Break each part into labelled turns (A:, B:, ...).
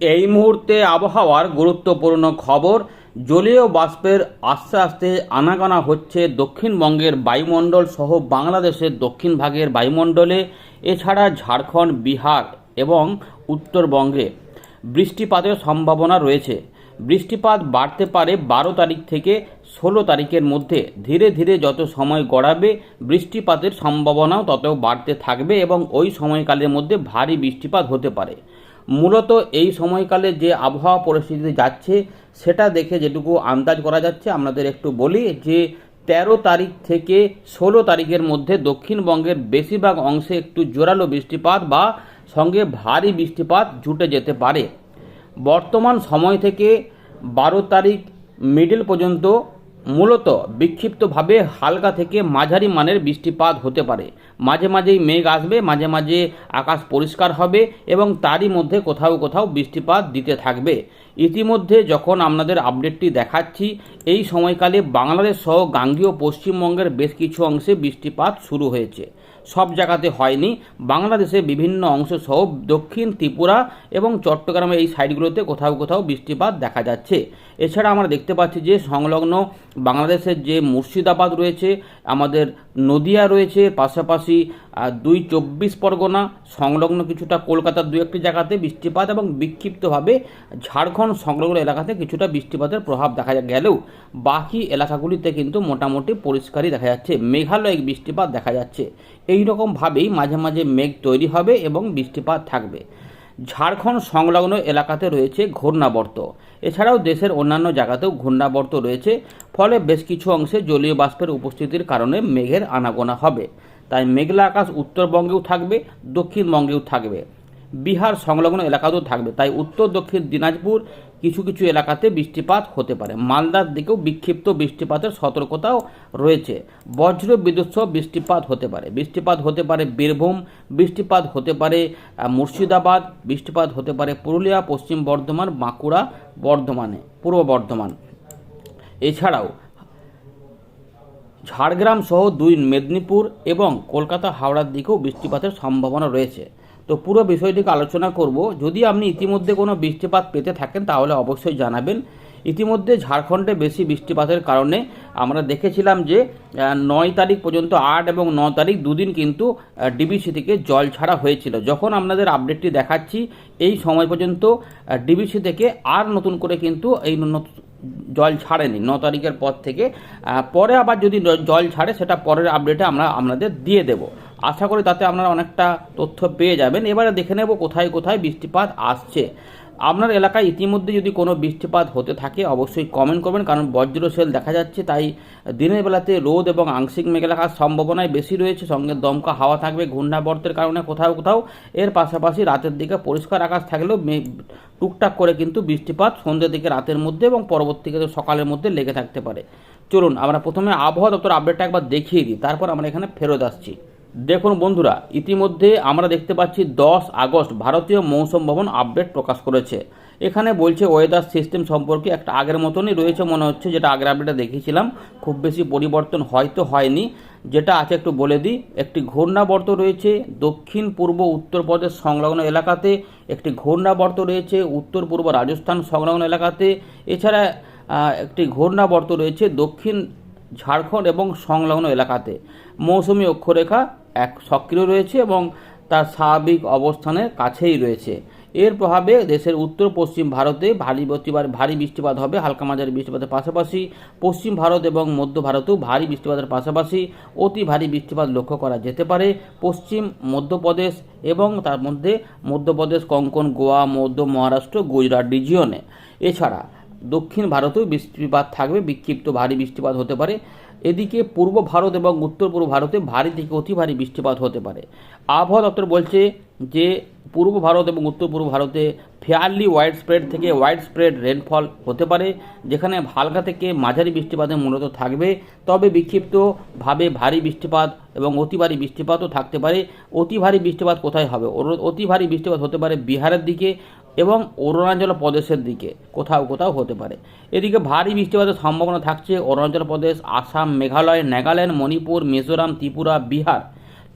A: এই মুহূর্তে আবহাওয়ার গুরুত্বপূর্ণ খবর, জলীয় বাষ্পের আস্তে আস্তে আনাগোনা হচ্ছে দক্ষিণবঙ্গের বায়ুমণ্ডল সহ বাংলাদেশের দক্ষিণ ভাগের বায়ুমণ্ডলে, এছাড়া ঝাড়খণ্ড, বিহার এবং উত্তরবঙ্গে। বৃষ্টিপাতের সম্ভাবনা রয়েছে। বৃষ্টিপাত বাড়তে পারে বারো তারিখ থেকে ষোলো তারিখের মধ্যে। ধীরে ধীরে যত সময় গড়াবে, বৃষ্টিপাতের সম্ভাবনাও তত বাড়তে থাকবে এবং ওই সময়কালের মধ্যে ভারী বৃষ্টিপাত হতে পারে। মূলত এই সময়কালে যে আবহাওয়া পরিস্থিতি যাচ্ছে, সেটা দেখে যেটুকু আন্দাজ করা যাচ্ছে, আপনাদের একটু বলি যে তেরো তারিখ থেকে ষোলো তারিখের মধ্যে দক্ষিণবঙ্গের বেশিরভাগ অংশে একটু জোরালো বৃষ্টিপাত বা সঙ্গে ভারী বৃষ্টিপাত জুটে যেতে পারে। বর্তমান সময় থেকে বারো তারিখ মিডিল পর্যন্ত মূলত বিক্ষিপ্তভাবে হালকা থেকে মাঝারি মানের বৃষ্টিপাত হতে পারে। মাঝে মাঝেই মেঘ আসবে, মাঝে মাঝে আকাশ পরিষ্কার হবে এবং তারই মধ্যে কোথাও কোথাও বৃষ্টিপাত দিতে থাকবে। ইতিমধ্যে যখন আপনাদের আপডেটটি দেখাচ্ছি, এই সময়কালে বাংলাদেশ সহ গাঙ্গীয় পশ্চিমবঙ্গের বেশ কিছু অংশে বৃষ্টিপাত শুরু হয়েছে। সব জায়গাতে হয়নি। বাংলাদেশে বিভিন্ন অংশ সহ দক্ষিণ ত্রিপুরা এবং চট্টগ্রামের এই সাইডগুলোতে কোথাও কোথাও বৃষ্টিপাত দেখা যাচ্ছে। এছাড়া আমরা দেখতে পাচ্ছি যে সংলগ্ন বাংলাদেশের যে মুর্শিদাবাদ রয়েছে, আমাদের নদিয়া রয়েছে, পাশাপাশি আহ, দুই চব্বিশ পরগনা সংলগ্ন কিছুটা কলকাতার দু একটি জায়গাতে বৃষ্টিপাত এবং বিক্ষিপ্তভাবে ঝাড়খণ্ড সংলগ্ন এলাকাতে কিছুটা বৃষ্টিপাতের প্রভাব দেখা গেলেও বাকি এলাকাগুলিতে কিন্তু মোটামুটি পরিষ্কারই দেখা যাচ্ছে। মেঘালয়ে বৃষ্টিপাত দেখা যাচ্ছে। এই রকমভাবেই মাঝে মাঝে মেঘ তৈরি হবে এবং বৃষ্টিপাত থাকবে। ঝাড়খণ্ড সংলগ্ন এলাকাতে রয়েছে ঘূর্ণাবর্ত। এছাড়াও দেশের অন্যান্য জায়গাতেও ঘূর্ণাবর্ত রয়েছে। ফলে বেশ কিছু অংশে জলীয় বাষ্পের উপস্থিতির কারণে মেঘের আনাগোনা হবে। তাই মেঘলা আকাশ উত্তরবঙ্গেও থাকবে, দক্ষিণবঙ্গেও থাকবে। বিহার সংলগ্ন এলাকাতেও থাকবে। তাই উত্তর, দক্ষিণ দিনাজপুর কিছু কিছু এলাকাতে বৃষ্টিপাত হতে পারে। মালদার দিকেও বিক্ষিপ্ত বৃষ্টিপাতের সতর্কতাও রয়েছে। বজ্র বিদ্যুৎ সহ বৃষ্টিপাত হতে পারে। বৃষ্টিপাত হতে পারে বীরভূম, বৃষ্টিপাত হতে পারে মুর্শিদাবাদ, বৃষ্টিপাত হতে পারে পুরুলিয়া, পশ্চিম বর্ধমান, বাঁকুড়া বর্ধমানে, পূর্ব বর্ধমান। এছাড়াও ঝাড়গ্রাম সহ দুই মেদিনীপুর এবং কলকাতা হাওড়ার দিকেও বৃষ্টিপাতের সম্ভাবনা রয়েছে। তো পুরো বিষয়টিকে আলোচনা করব। যদি আপনি ইতিমধ্যে কোনো বৃষ্টিপাত পেতে থাকেন, তাহলে অবশ্যই জানাবেন। ইতিমধ্যে ঝাড়খণ্ডে বেশি বৃষ্টিপাতের কারণে আমরা দেখেছিলাম যে নয় তারিখ পর্যন্ত আট এবং ন তারিখ দুদিন কিন্তু ডিবিসি থেকে জল ছাড়া হয়েছিল। যখন আপনাদের আপডেটটি দেখাচ্ছি, এই সময় পর্যন্ত ডিবিসি থেকে আর নতুন করে কিন্তু এই জল ছাড়েনি, ন তারিখের পর থেকে পরে আবার যদি জল ছাড়ে, সেটা পরের আপডেটে আমরা আপনাদের দিয়ে দেব। আশা করি তাতে আপনারা অনেকটা তথ্য পেয়ে যাবেন। এবারে দেখে নেব কোথায় কোথায় বৃষ্টিপাত আসছে। আপনার এলাকায় ইতিমধ্যে যদি কোনো বৃষ্টিপাত হতে থাকে, অবশ্যই কমেন্ট করবেন, কারণ বজ্র সেল দেখা যাচ্ছে, তাই দিনের বেলাতে রোদ এবং আংশিক মেঘ লাগার সম্ভাবনাই বেশি রয়েছে। সঙ্গে দমকা হাওয়া থাকবে ঘূর্ণাবর্তের কারণে কোথাও কোথাও। এর পাশাপাশি রাতের দিকে পরিষ্কার আকাশ থাকলেও টুকটাক করে কিন্তু বৃষ্টিপাত সন্ধ্যের দিকে, রাতের মধ্যে এবং পরবর্তীকালে সকালের মধ্যে লেগে থাকতে পারে। চলুন, আমরা প্রথমে আবহাওয়া দপ্তর আপডেটটা একবার দেখিয়ে দিই, তারপর আমরা এখানে ফেরত আসছি। দেখুন বন্ধুরা, ইতিমধ্যে আমরা দেখতে পাচ্ছি দশ আগস্ট ভারতীয় মৌসুম ভবন আপডেট প্রকাশ করেছে। এখানে বলছে ওয়েদার সিস্টেম সম্পর্কে একটা আগের মতনই রয়েছে মনে হচ্ছে, যেটা আগের আপডেটে দেখিয়েছিলাম। খুব বেশি পরিবর্তন হয়তো হয়নি। যেটা আছে একটু বলে দিই, একটি ঘূর্ণাবর্ত রয়েছে দক্ষিণ, পূর্ব উত্তরপ্রদেশ সংলগ্ন এলাকাতে। একটি ঘূর্ণাবর্ত রয়েছে উত্তর, পূর্ব রাজস্থান সংলগ্ন এলাকাতে। এছাড়া একটি ঘূর্ণাবর্ত রয়েছে দক্ষিণ ঝাড়খণ্ড এবং সংলগ্ন এলাকাতে। মৌসুমি অক্ষরেখা এক সক্রিয় রয়েছে এবং তার স্বাভাবিক অবস্থানের কাছেই রয়েছে। এর প্রভাবে দেশের উত্তর, পশ্চিম ভারতে ভারী বৃষ্টিপাত ভারী বৃষ্টিপাত হবে। হালকা মাঝারি বৃষ্টিপাতের পাশাপাশি পশ্চিম ভারত এবং মধ্য ভারতেও ভারী বৃষ্টিপাতের পাশাপাশি অতি ভারী বৃষ্টিপাত লক্ষ্য করা যেতে পারে। পশ্চিম মধ্যপ্রদেশ এবং তার মধ্যে মধ্যপ্রদেশ, কঙ্কন, গোয়া, মধ্য মহারাষ্ট্র, গুজরাট রিজিয়নে এছাড়া দক্ষিণ ভারতেও বৃষ্টিপাত থাকবে। বিক্ষিপ্ত ভারী বৃষ্টিপাত হতে পারে। এদিকে পূর্ব ভারত এবং উত্তর পূর্ব ভারতে ভারী থেকে অতি ভারী বৃষ্টিপাত হতে পারে। আবহাওয়া দপ্তর বলছে যে, পূর্ব ভারত এবং উত্তর পূর্ব ভারতে ফেয়ারলি ওয়াইড স্প্রেড থেকে ওয়াইড স্প্রেড রেনফল হতে পারে, যেখানে হালকা থেকে মাঝারি বৃষ্টিপাতের মূলত থাকবে। তবে বিক্ষিপ্তভাবে ভারী বৃষ্টিপাত এবং অতি ভারী বৃষ্টিপাতও থাকতে পারে। অতি ভারী বৃষ্টিপাত কোথায় হবে? অতি ভারী বৃষ্টিপাত হতে পারে বিহারের দিকে। এবং অরুণাচল প্রদেশের দিকে। কোথাও কোথাও হতে পারে। এদিকে ভারী বৃষ্টিপাতের সম্ভাবনা থাকছে অরুণাচল প্রদেশ, আসাম, মেঘালয়, নাগাল্যান্ড, মণিপুর, মিজোরাম, ত্রিপুরা, বিহার।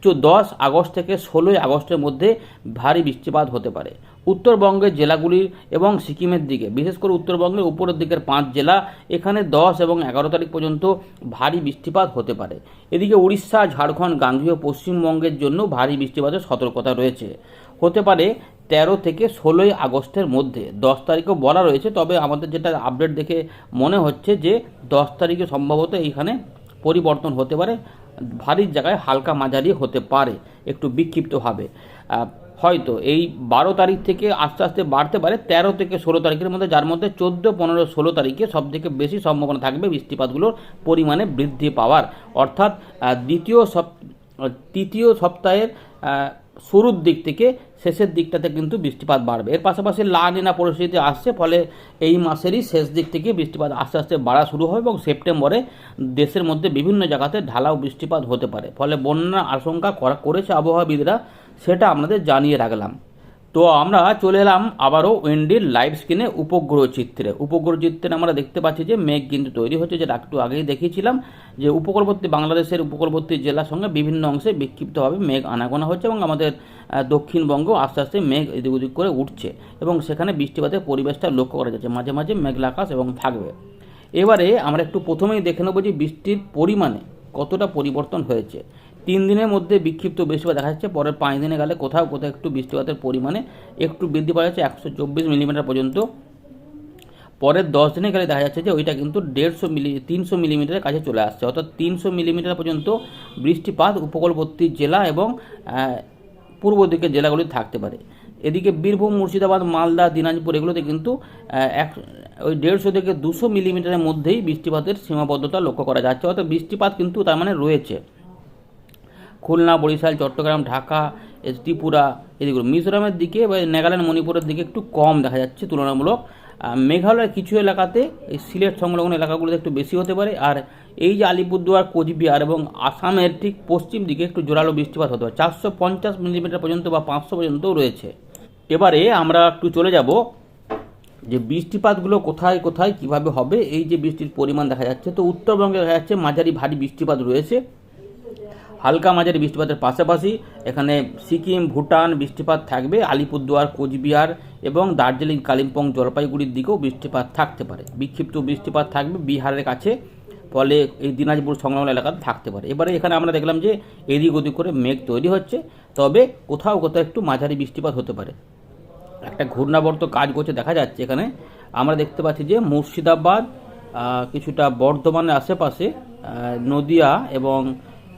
A: চো দশ আগস্ট থেকে ষোলোই আগস্টের মধ্যে ভারী বৃষ্টিপাত হতে পারে। উত্তরবঙ্গের জেলাগুলির এবং সিকিমের দিকে, বিশেষ করে উত্তরবঙ্গের উপরের দিকের পাঁচ জেলা, এখানে দশ এবং এগারো তারিখ পর্যন্ত ভারী বৃষ্টিপাত হতে পারে। এদিকে উড়িষ্যা, ঝাড়খণ্ড, গাঙ্গীয়, পশ্চিমবঙ্গের জন্য ভারী বৃষ্টিপাতের সতর্কতা রয়েছে। হতে পারে তেরো থেকে ষোলোই আগস্টের মধ্যে। দশ তারিখও বলা রয়েছে, তবে আমাদের যেটা আপডেট দেখে মনে হচ্ছে যে, দশ তারিখে সম্ভবত এইখানে পরিবর্তন হতে পারে। ভারী জায়গায় হালকা মাঝারি হতে পারে, একটু বিক্ষিপ্তভাবে। হয়তো এই বারো তারিখ থেকে আস্তে আস্তে বাড়তে পারে, তেরো থেকে ষোলো তারিখের মধ্যে, যার মধ্যে চোদ্দ, পনেরো, ষোলো তারিখে সবথেকে বেশি সম্ভাবনা থাকবে বৃষ্টিপাতগুলোর পরিমাণে বৃদ্ধি পাওয়ার। অর্থাৎ দ্বিতীয় সপ তৃতীয় সপ্তাহের শুরুর দিক থেকে শেষের দিকটাতে কিন্তু বৃষ্টিপাত বাড়বে। এর পাশাপাশি লানিনা পরিস্থিতি আসছে, ফলে এই মাসেরই শেষ দিক থেকে বৃষ্টিপাত আস্তে আস্তে বাড়া শুরু হবে এবং সেপ্টেম্বরে দেশের মধ্যে বিভিন্ন জায়গাতে ঢালাও বৃষ্টিপাত হতে পারে। ফলে বন্যার আশঙ্কা করা করেছে আবহাওয়াবিদরা, সেটা আমাদের জানিয়ে রাখলাম। তো আমরা চলে এলাম আবারও উইন্ডির লাইভ স্ক্রিনে উপগ্রহ চিত্রে। উপগ্রহ চিত্রে আমরা দেখতে পাচ্ছি যে মেঘ কিন্তু তৈরি হচ্ছে, যেটা একটু আগেই দেখিয়েছিলাম যে উপকূলবর্তী বাংলাদেশের উপকূলবর্তী জেলার সঙ্গে বিভিন্ন অংশে বিক্ষিপ্তভাবে মেঘ আনাগোনা হচ্ছে এবং আমাদের দক্ষিণবঙ্গ আস্তে আস্তে মেঘ এদিক ওদিক করে উঠছে এবং সেখানে বৃষ্টিপাতের পরিবেশটা লক্ষ্য করা যাচ্ছে। মাঝে মাঝে মেঘলা আকাশ এবং থাকবে। এবারে আমরা একটু প্রথমেই দেখে নেব যে বৃষ্টির পরিমাণে কতটা পরিবর্তন হয়েছে। তিন দিনের মধ্যে বিক্ষিপ্ত বৃষ্টিপাত দেখা যাচ্ছে, পরের পাঁচ দিনে গেলে কোথাও কোথাও একটু বৃষ্টিপাতের পরিমাণে একটু বৃদ্ধি পাওয়া যাচ্ছে, একশো চব্বিশ মিলিমিটার পর্যন্ত। পরের দশ দিনে গেলে দেখা যাচ্ছে যে ওইটা কিন্তু দেড়শো মিলি, তিনশো মিলিমিটারের কাছে চলে আসছে। অর্থাৎ তিনশো মিলিমিটার পর্যন্ত বৃষ্টিপাত উপকূলবর্তী জেলা এবং পূর্ব দিকের জেলাগুলি থাকতে পারে। এদিকে বীরভূম, মুর্শিদাবাদ, মালদা, দিনাজপুর এগুলোতে কিন্তু এক, ওই দেড়শো থেকে দুশো মিলিমিটারের মধ্যেই বৃষ্টিপাতের সীমাবদ্ধতা লক্ষ্য করা যাচ্ছে। অর্থাৎ বৃষ্টিপাত কিন্তু তার মানে রয়েছে। খুলনা, বরিশাল, চট্টগ্রাম, ঢাকা, ত্রিপুরা এদিকে। মিজোরামের দিকে বা নাগাল্যান্ড, মণিপুরের দিকে একটু কম দেখা যাচ্ছে তুলনামূলক। মেঘালয়ের কিছু এলাকাতে এই সিলেট সংলগ্ন এলাকাগুলোতে একটু বেশি হতে পারে। আর এই যে আলিপুরদুয়ার, কোচবিহার এবং আসামের ঠিক পশ্চিম দিকে একটু জোরালো বৃষ্টিপাত হতে পারে। চারশো পঞ্চাশ মিলিমিটার পর্যন্ত বা পাঁচশো পর্যন্তও রয়েছে। এবারে আমরা একটু চলে যাব যে বৃষ্টিপাতগুলো কোথায় কোথায়, কীভাবে হবে। এই যে বৃষ্টির পরিমাণ দেখা যাচ্ছে, তো উত্তরবঙ্গে দেখা যাচ্ছে মাঝারি ভারী বৃষ্টিপাত রয়েছে। হালকা মাঝারি বৃষ্টিপাতের পাশাপাশি এখানে সিকিম, ভুটান বৃষ্টিপাত থাকবে, আলিপুরদুয়ার, কোচবিহার এবং দার্জিলিং, কালিম্পং, জলপাইগুড়ির দিকেও বৃষ্টিপাত থাকতে পারে। বিক্ষিপ্ত বৃষ্টিপাত থাকবে বিহারের কাছে, ফলে এই দিনাজপুর সংলগ্ন এলাকাতে থাকতে পারে। এবারে এখানে আমরা দেখলাম যে এদিক ওদিক করে মেঘ তৈরি হচ্ছে, তবে কোথাও কোথাও একটু মাঝারি বৃষ্টিপাত হতে পারে। একটা ঘূর্ণাবর্ত কাজ করছে দেখা যাচ্ছে এখানে। আমরা দেখতে পাচ্ছি যে মুর্শিদাবাদ কিছুটা বর্ধমানের আশেপাশে নদিয়া এবং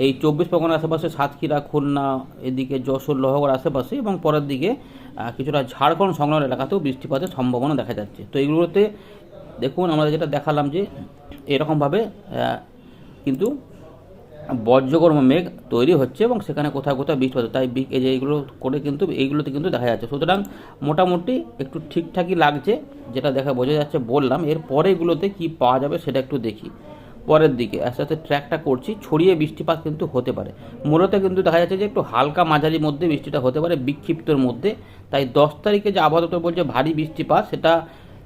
A: এই চব্বিশ পরগনার আশেপাশে সাতক্ষীরা, খুলনা, এদিকে যশোর, লোহগড় আশেপাশে এবং পরের দিকে কিছুটা ঝাড়খণ্ড সংলগ্ন এলাকাতেও বৃষ্টিপাতের সম্ভাবনা দেখা যাচ্ছে। তো এইগুলোতে দেখুন, আমরা যেটা দেখালাম যে এরকমভাবে কিন্তু বজ্রকর্ম মেঘ তৈরি হচ্ছে এবং সেখানে কোথাও কোথাও বৃষ্টিপাত। তাই এই যে এইগুলো করে কিন্তু, এইগুলোতে কিন্তু দেখা যাচ্ছে। সুতরাং মোটামুটি একটু ঠিকঠাকই লাগছে, যেটা দেখা বোঝা যাচ্ছে বললাম। এর পরেগুলোতে কি পাওয়া যাবে সেটা একটু দেখি। পরের দিকে। আস্তে আস্তে ট্র্যাকটা করছি, ছড়িয়ে বৃষ্টিপাত কিন্তু হতে পারে। মূলত কিন্তু দেখা যাচ্ছে যে একটু হালকা মাঝারির মধ্যে বৃষ্টিটা হতে পারে, বিক্ষিপ্তর মধ্যে। তাই দশ তারিখে যে দপ্তর বলছে ভারী বৃষ্টিপাত, সেটা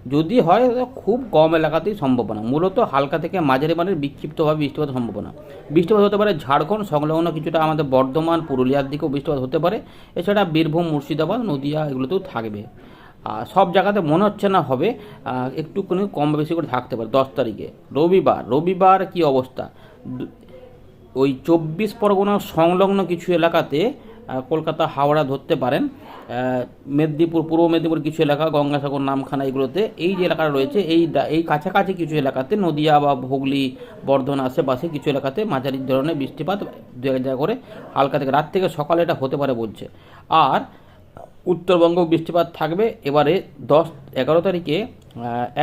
A: যদি হয় খুব কম এলাকাতেই সম্ভাবনা। মূলত হালকা থেকে মাঝারি মানের বিক্ষিপ্তভাবে বৃষ্টিপাত সম্ভাবনা। বৃষ্টিপাত হতে পারে ঝাড়খণ্ড, সংলগ্ন কিছুটা আমাদের বর্ধমান, পুরুলিয়ার দিকেও বৃষ্টিপাত হতে পারে। এছাড়া বীরভূম, মুর্শিদাবাদ, নদিয়া এগুলোতেও থাকবে। সব জায়গাতে মনে হচ্ছে না হবে একটুখানি কম বেশি করে থাকতে পারে দশ তারিখে। রবিবার রবিবার কি অবস্থা? ওই চব্বিশ পরগনা সংলগ্ন কিছু এলাকাতে কলকাতা, হাওড়া ধরতে পারেন মেদিনীপুর, পূর্ব মেদিনীপুর কিছু এলাকা, গঙ্গাসাগর, নামখানা এগুলোতে এই যে এলাকা রয়েছে, এই এই কাছাকাছি কিছু এলাকাতে নদিয়া বা হুগলি, বর্ধমান আশেপাশে কিছু এলাকাতে মাঝারি ধরনের বৃষ্টিপাত দু এক জায়গা করে হালকা থেকে রাত থেকে সকালে এটা হতে পারে বলছে। আর উত্তরবঙ্গ বৃষ্টিপাত থাকবে। এবারে দশ, এগারো তারিখে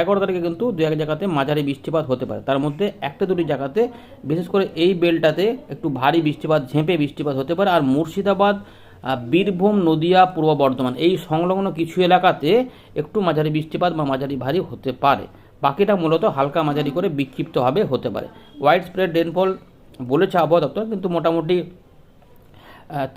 A: এগারো তারিখে কিন্তু দু এক জায়গাতে মাঝারি বৃষ্টিপাত হতে পারে। তার মধ্যে একটা দুটি জায়গাতে, বিশেষ করে এই বেলটাতে একটু ভারী বৃষ্টিপাত, ঝেঁপে বৃষ্টিপাত হতে পারে। আর মুর্শিদাবাদ বীরভূম, নদিয়া, পূর্ব বর্ধমান, এই সংলগ্ন কিছু এলাকাতে একটু মাঝারি বৃষ্টিপাত বা মাঝারি ভারী হতে পারে। বাকিটা মূলত হালকা মাঝারি করে বিক্ষিপ্তভাবে হতে পারে। হোয়াইট স্প্রেড রেনফল বলেছে আবহাওয়া দপ্তর, কিন্তু মোটামুটি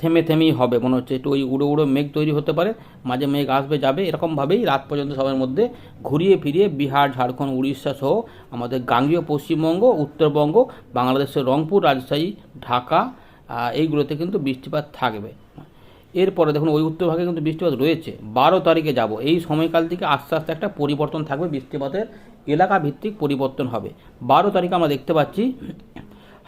A: থেমে থেমেই হবে। মনে হচ্ছে একটু ওই উড়ো উড়ো মেঘ তৈরি হতে পারে, মাঝে মেঘ আসবে, যাবে, এরকমভাবেই রাত পর্যন্ত সবার মধ্যে ঘুরিয়ে ফিরিয়ে বিহার, ঝাড়খণ্ড, উড়িষ্যা সহ আমাদের গাঙ্গীয় পশ্চিমবঙ্গ, উত্তরবঙ্গ, বাংলাদেশের রংপুর, রাজশাহী, ঢাকা এইগুলোতে কিন্তু বৃষ্টিপাত থাকবে। এরপরে দেখুন, ওই উত্তর ভাগে কিন্তু বৃষ্টিপাত রয়েছে। বারো তারিখে যাব। এই সময়কাল থেকে আস্তে আস্তে একটা পরিবর্তন থাকবে, বৃষ্টিপাতের এলাকা ভিত্তিক পরিবর্তন হবে। বারো তারিখে আমরা দেখতে পাচ্ছি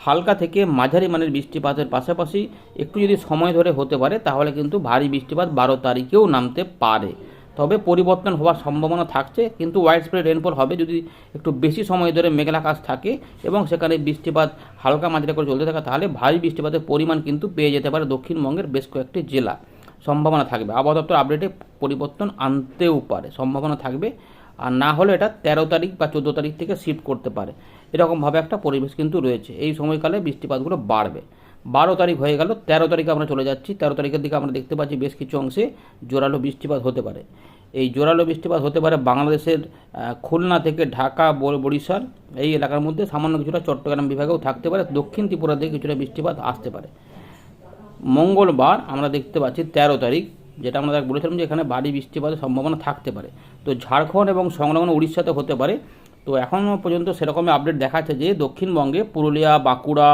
A: হালকা থেকে মাঝারি মানের বৃষ্টিপাতের পাশাপাশি একটু যদি সময় ধরে হতে পারে, তাহলে কিন্তু ভারী বৃষ্টিপাত বারো তারিখেও নামতে পারে। তবে পরিবর্তন হওয়ার সম্ভাবনা থাকছে, কিন্তু ওয়াইড স্প্রেড রেনফল হবে যদি একটু বেশি সময় ধরে মেঘলা আকাশ থাকে এবং সেখানে বৃষ্টিপাত হালকা মাঝারি করে চলতে থাকে, তাহলে ভারী বৃষ্টিপাতের পরিমাণ কিন্তু পেয়ে যেতে পারে দক্ষিণবঙ্গের বেশ কয়েকটি জেলা। সম্ভাবনা থাকবে। আবহাওয়া দপ্তর আপডেটে পরিবর্তন আনতেও পারে, সম্ভাবনা থাকবে। আর না হলে এটা তেরো তারিখ বা চোদ্দ তারিখ থেকে শিফট করতে পারে। এরকমভাবে একটা পরিবেশ কিন্তু রয়েছে। এই সময়কালে বৃষ্টিপাতগুলো বাড়বে। বারো তারিখ হয়ে গেল, তেরো তারিখে আমরা চলে যাচ্ছি। তেরো তারিখের দিকে আমরা দেখতে পাচ্ছি বেশ কিছু অংশে জোরালো বৃষ্টিপাত হতে পারে। এই জোরালো বৃষ্টিপাত হতে পারে বাংলাদেশের খুলনা থেকে ঢাকা বর- বরিশাল, এই এলাকার মধ্যে সামান্য কিছুটা চট্টগ্রাম বিভাগেও থাকতে পারে। দক্ষিণ ত্রিপুরা থেকে কিছুটা বৃষ্টিপাত আসতে পারে। মঙ্গলবার আমরা দেখতে পাচ্ছি তেরো তারিখ, যেটা আমরা বলেছিলাম যে এখানে ভারী বৃষ্টিপাতের সম্ভাবনা থাকতে পারে। তো ঝাড়খণ্ড এবং সংলগ্ন উড়িষ্যাতে হতে পারে। তো এখনও পর্যন্ত সেরকমই আপডেট দেখাচ্ছে যে দক্ষিণবঙ্গে পুরুলিয়া, বাঁকুড়া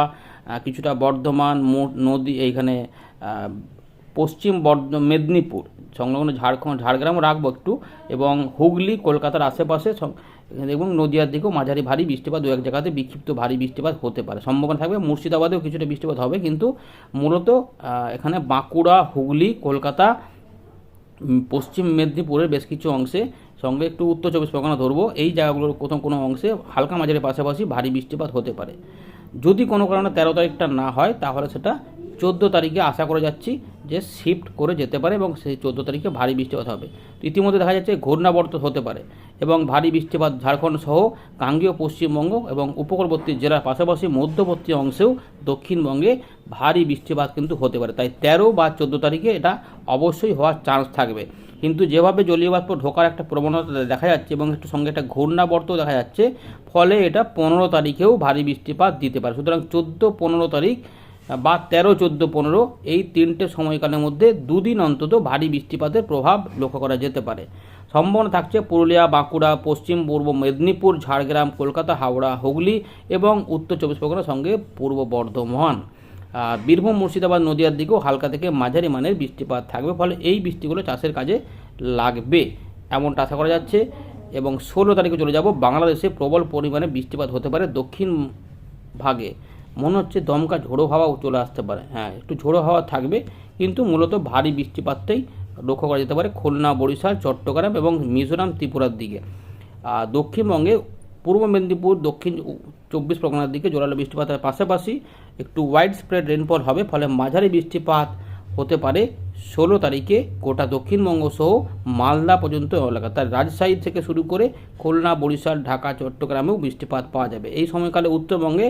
A: কিছুটা বর্ধমান নদী এইখানে পশ্চিম বর্ধ, মেদিনীপুর, সংলগ্ন ঝাড়খণ্ড, ঝাড়গ্রামও রাখব একটু এবং হুগলি, কলকাতার আশেপাশে এবং নদিয়ার দিকেও মাঝারি ভারী বৃষ্টিপাত দু এক জায়গাতে বিক্ষিপ্ত ভারী বৃষ্টিপাত হতে পারে। সম্ভাবনা থাকবে মুর্শিদাবাদেও কিছুটা বৃষ্টিপাত হবে কিন্তু মূলত এখানে বাঁকুড়া, হুগলি, কলকাতা পশ্চিম মেদিনীপুরের বেশ কিছু অংশে সঙ্গে একটু উত্তর চব্বিশ পরগনা ধরবো। এই জায়গাগুলোর কোথাও কোনো অংশে হালকা মাঝারি পাশাপাশি ভারী বৃষ্টিপাত হতে পারে। যদি কোনো কারণে তেরো তারিখটা না হয়, তাহলে সেটা চোদ্দ তারিখে আশা করে যাচ্ছি। যে শিফট করে যেতে পারে এবং সেই চোদ্দ তারিখে ভারী বৃষ্টিপাত হবে। ইতিমধ্যে দেখা যাচ্ছে ঘূর্ণাবর্ত হতে পারে এবং ভারী বৃষ্টিপাত ঝাড়খণ্ড সহ গাঙ্গীয় পশ্চিমবঙ্গ এবং উপকূলবর্তী জেলার পাশাপাশি মধ্যবর্তী অংশেও দক্ষিণবঙ্গে ভারী বৃষ্টিপাত কিন্তু হতে পারে। তাই তেরো বা চোদ্দ তারিখে এটা অবশ্যই হওয়ার চান্স থাকবে। কিন্তু যেভাবে জলীয় বাষ্প ঢোকার একটা প্রবণতা দেখা যাচ্ছে এবং একটু সঙ্গে একটা ঘূর্ণাবর্ত দেখা যাচ্ছে, ফলে এটা পনেরো তারিখেও ভারী বৃষ্টিপাত দিতে পারে। সুতরাং চোদ্দ পনেরো তারিখ বা তেরো, চোদ্দ, পনেরো এই তিনটে সময়কালের মধ্যে দুদিন অন্তত ভারী বৃষ্টিপাতের প্রভাব লক্ষ্য করা যেতে পারে। সম্ভাবনা থাকছে পুরুলিয়া, বাঁকুড়া, পশ্চিম পূর্ব মেদিনীপুর, ঝাড়গ্রাম, কলকাতা, হাওড়া, হুগলি এবং উত্তর চব্বিশ পরগনার সঙ্গে পূর্ব বর্ধমান। বীরভূম, মুর্শিদাবাদ, নদিয়ার দিকেও হালকা থেকে মাঝারি মানের বৃষ্টিপাত থাকবে, ফলে এই বৃষ্টিগুলো চাষের কাজে লাগবে এমনটা আশা করা যাচ্ছে এবং ষোলো তারিখে চলে যাব বাংলাদেশে প্রবল পরিমাণে বৃষ্টিপাত হতে পারে দক্ষিণ ভাগে। মনে হচ্ছে দমকা ঝোড়ো হাওয়াও চলে আসতে পারে। হ্যাঁ একটু ঝোড়ো হাওয়া থাকবে, কিন্তু মূলত ভারী বৃষ্টিপাতটাই লক্ষ্য করা যেতে পারে খুলনা, বরিশাল, চট্টগ্রাম এবং মিজোরাম ত্রিপুরার দিকে। আর দক্ষিণবঙ্গে পূর্ব মেদিনীপুর, দক্ষিণ চব্বিশ পরগনার দিকে জোরালো বৃষ্টিপাতের পাশাপাশি একটু ওয়াইড স্প্রেড রেনফল হবে, ফলে মাঝারি বৃষ্টিপাত হতে পারে ষোলো তারিখে গোটা দক্ষিণবঙ্গ সহ মালদা পর্যন্ত এলাকা। তার রাজশাহী থেকে শুরু করে খুলনা, বরিশাল, ঢাকা, চট্টগ্রামেও বৃষ্টিপাত পাওয়া যাবে। এই সময়কালে উত্তরবঙ্গে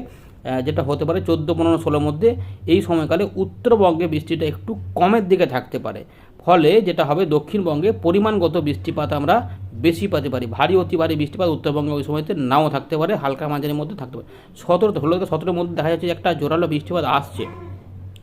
A: যেটা হতে পারে চোদ্দ, পনেরো, ষোলোর মধ্যে এই সময়কালে উত্তরবঙ্গে বৃষ্টিটা একটু কমের দিকে থাকতে পারে। ফলে যেটা হবে, দক্ষিণবঙ্গে পরিমাণগত বৃষ্টিপাত আমরা বেশি পাতে পারি। ভারী, অতি ভারী বৃষ্টিপাত উত্তরবঙ্গে ওই সময়তে নাও থাকতে পারে, হালকা মাঝারির মধ্যে থাকতে পারে। সতেরো, ষোলো থেকে সতেরোর মধ্যে দেখা যাচ্ছে যে একটা জোরালো বৃষ্টিপাত আসছে।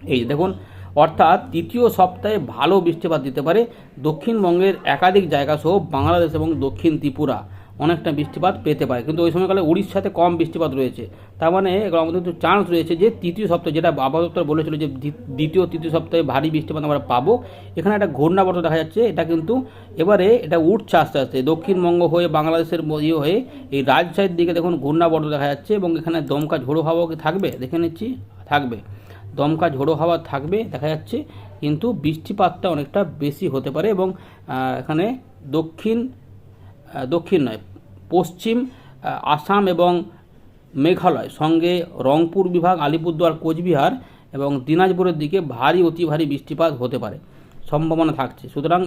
A: এই যে দেখুন, অর্থাৎ তৃতীয় সপ্তাহে ভালো বৃষ্টিপাত দিতে পারে দক্ষিণবঙ্গের একাধিক জায়গা সহ বাংলাদেশ এবং দক্ষিণ ত্রিপুরা। অনেকটা বৃষ্টিপাত পেতে পারে। কিন্তু ওই সময়কালে উড়িষ্যাতে কম বৃষ্টিপাত রয়েছে। তার মানে আমাদের একটু চান্স রয়েছে যে তৃতীয় সপ্তাহে যেটা আবহাওয়া দপ্তর বলেছিল যে দ্বি- দ্বিতীয়, তৃতীয় সপ্তাহে ভারী বৃষ্টিপাত আমরা পাবো, এখানে একটা ঘূর্ণাবর্ত দেখা যাচ্ছে। এটা কিন্তু এবারে এটা উঠছে আস্তে আস্তে। দক্ষিণবঙ্গ হয়ে, বাংলাদেশের ইয়ে হয়ে এই রাজশাহীর দিকে দেখুন ঘূর্ণাবর্ত দেখা যাচ্ছে এবং এখানে দমকা ঝোড়ো হাওয়া কি থাকবে? দেখে নিচ্ছি। থাকবে। দমকা ঝোড়ো হাওয়া থাকবে, দেখা যাচ্ছে। কিন্তু বৃষ্টিপাতটা অনেকটা বেশি হতে পারে এবং এখানে দক্ষিণ দক্ষিণ নয়, পশ্চিম আসাম এবং মেঘালয়। সঙ্গে রংপুর বিভাগ, আলিপুরদুয়ার, কোচবিহার এবং দিনাজপুরের দিকে ভারী, অতি ভারী বৃষ্টিপাত হতে পারে। সম্ভাবনা থাকছে। সুতরাং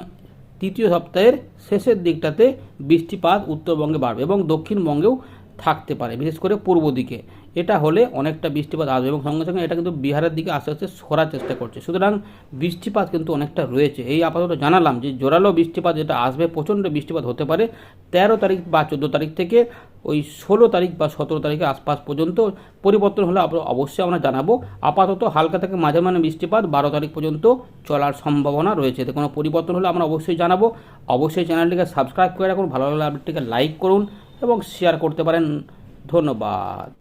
A: তৃতীয় সপ্তাহের শেষের দিকটাতে বৃষ্টিপাত উত্তরবঙ্গে বাড়বে এবং দক্ষিণবঙ্গেও থাকতে পারে, বিশেষ করে পূর্ব দিকে। এটা হলে অনেকটা বৃষ্টিপাত আসবে এবং সঙ্গে সঙ্গে এটা কিন্তু বিহারের দিকে আস্তে আস্তে সরার চেষ্টা করছে। সুতরাং বৃষ্টিপাত কিন্তু অনেকটা রয়েছে। এই আপাতত জানালাম যে জোরালো বৃষ্টিপাত যেটা আসবে, প্রচণ্ড বৃষ্টিপাত হতে পারে, তেরো তারিখ বা চোদ্দ তারিখ থেকে ওই ষোলো তারিখ বা সতেরো তারিখের আশপাশ পর্যন্ত পরিবর্তন হলে অবশ্যই আমরা জানাব। আপাতত হালকা থেকে মাঝে মাঝে বৃষ্টিপাত বারো তারিখ পর্যন্ত চলার সম্ভাবনা রয়েছে। কোনো পরিবর্তন হলে আমরা অবশ্যই জানাব। অবশ্যই চ্যানেলটিকে সাবস্ক্রাইব করে রাখুন, ভালো লাগলে আপডেটটিকে লাইক করুন। এবং শেয়ার করতে পারেন। ধন্যবাদ।